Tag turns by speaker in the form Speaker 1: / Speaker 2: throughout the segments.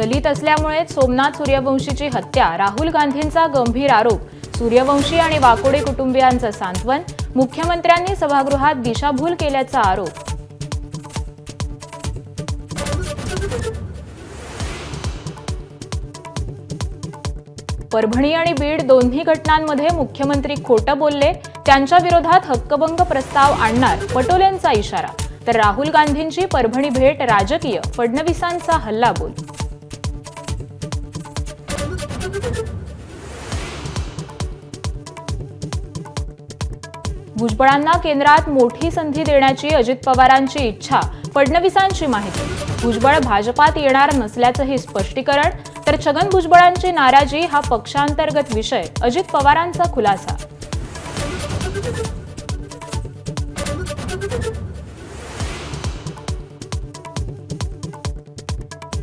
Speaker 1: दलित असल्यामुळे सोमनाथ सूर्यवंशीची हत्या राहुल गांधींचा गंभीर आरोप सूर्यवंशी आणि वाकोडे कुटुंबियांचं सांत्वन मुख्यमंत्र्यांनी सभागृहात दिशाभूल केल्याचा आरोप. परभणी आणि बीड दोन्ही घटनांमध्ये मुख्यमंत्री खोटं बोलले त्यांच्या विरोधात हक्कभंग प्रस्ताव आणणार पटोलेंचा इशारा. तर राहुल गांधींची परभणी भेट राजकीय फडणवीसांचा हल्लाबोल भुजबळांना केंद्रात मोठी संधी देण्याची अजित पवारांची इच्छा फडणवीसांची माहिती. भुजबळ भाजपात येणार नसल्याचंही स्पष्टीकरण तर छगन भुजबळांची नाराजी हा पक्षांतर्गत विषय अजित पवारांचा खुलासा.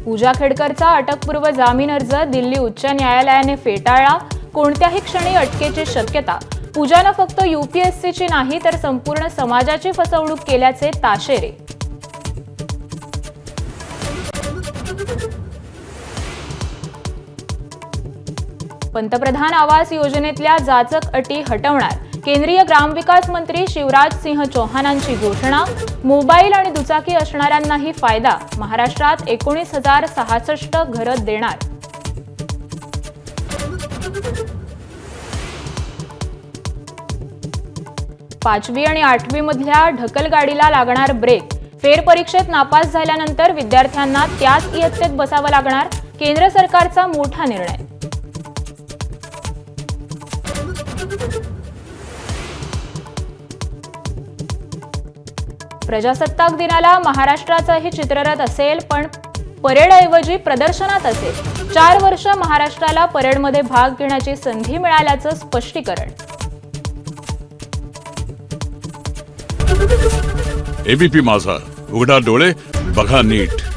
Speaker 1: पूजा खेडकरचा अटकपूर्व जामीन अर्ज दिल्ली उच्च न्यायालयाने फेटाळला. कोणत्याही क्षणी अटकेची शक्यता. पूजानं फक्त युपीएससीची नाही तर संपूर्ण समाजाची फसवणूक केल्याचे ताशेरे. पंतप्रधान आवास योजनेतल्या जाचक अटी हटवणार. केंद्रीय ग्रामविकास मंत्री शिवराज सिंह चौहानांची घोषणा मोबाईल आणि दुचाकी असणाऱ्यांनाही फायदा महाराष्ट्रात एकोणीस हजार सहासष्ट घरं देणार. पाचवी आणि आठवीमधल्या ढकलगाडीला ढकल गाडीला लागणार ब्रेक. फेरपरीक्षेत नापास झाल्यानंतर विद्यार्थ्यांना त्याच इयत्तेत बसावं लागणार केंद्र सरकारचा मोठा निर्णय. प्रजासत्ताक दिनाला महाराष्ट्राचाही चित्ररथ असेल पण परेडऐवजी प्रदर्शनात असेल. चार वर्ष महाराष्ट्राला परेडमध्ये भाग घेण्याची संधी मिळाल्याचं स्पष्टीकरण.
Speaker 2: एबीपी माझा. उघडा डोळे बघा नीट.